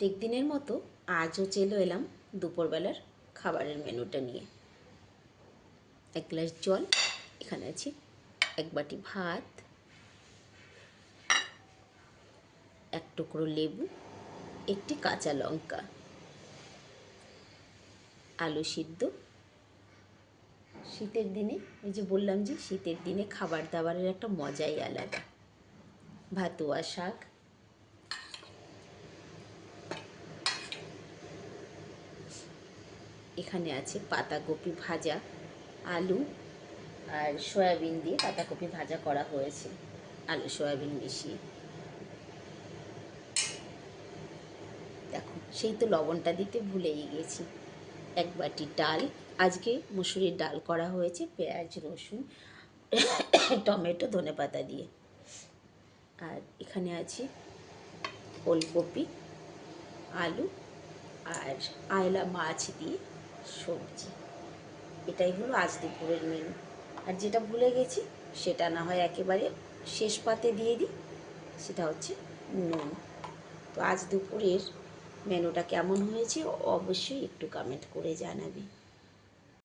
প্রত্যেক দিনের মতো আজও চেলো এলাম দুপুরবেলার খাবারের মেনুটা নিয়ে। এক গ্লাস জল, এখানে আছে, এক বাটি ভাত, এক টুকরো লেবু, একটি কাঁচা লঙ্কা, আলু সিদ্ধ। শীতের দিনে, এই যে বললাম যে শীতের দিনে খাবার দাবারের একটা মজাই আলাদা। ভাতুয়া শাক এখানে আছে পাতাকপি ভাজা, আলু আর সয়াবিন দিয়ে পাতাকপি ভাজা করা হয়েছে। আলু, সয়াবিন মিশিয়ে। দেখো, সেই তো লবণটা দিতে ভুলেই গেছি। এক বাটি ডাল, আজকে মুসুরির ডাল করা হয়েছে, পেঁয়াজ, রসুন, টমেটো ধনেপাতা দিয়ে। আর এখানে আছে ওলকপি, আলু আর আয়লা মাছ দিয়ে সবজি। এটাই হলো আজ দুপুরের মেনু আর যেটা ভুলে গেছি, সেটা না হয় একেবারে শেষ পাতে দিয়ে দিই, সেটা হচ্ছে নুন। তো আজ দুপুরের মেনুটা কেমন হয়েছে, অবশ্যই একটু কমেন্ট করে জানাবে।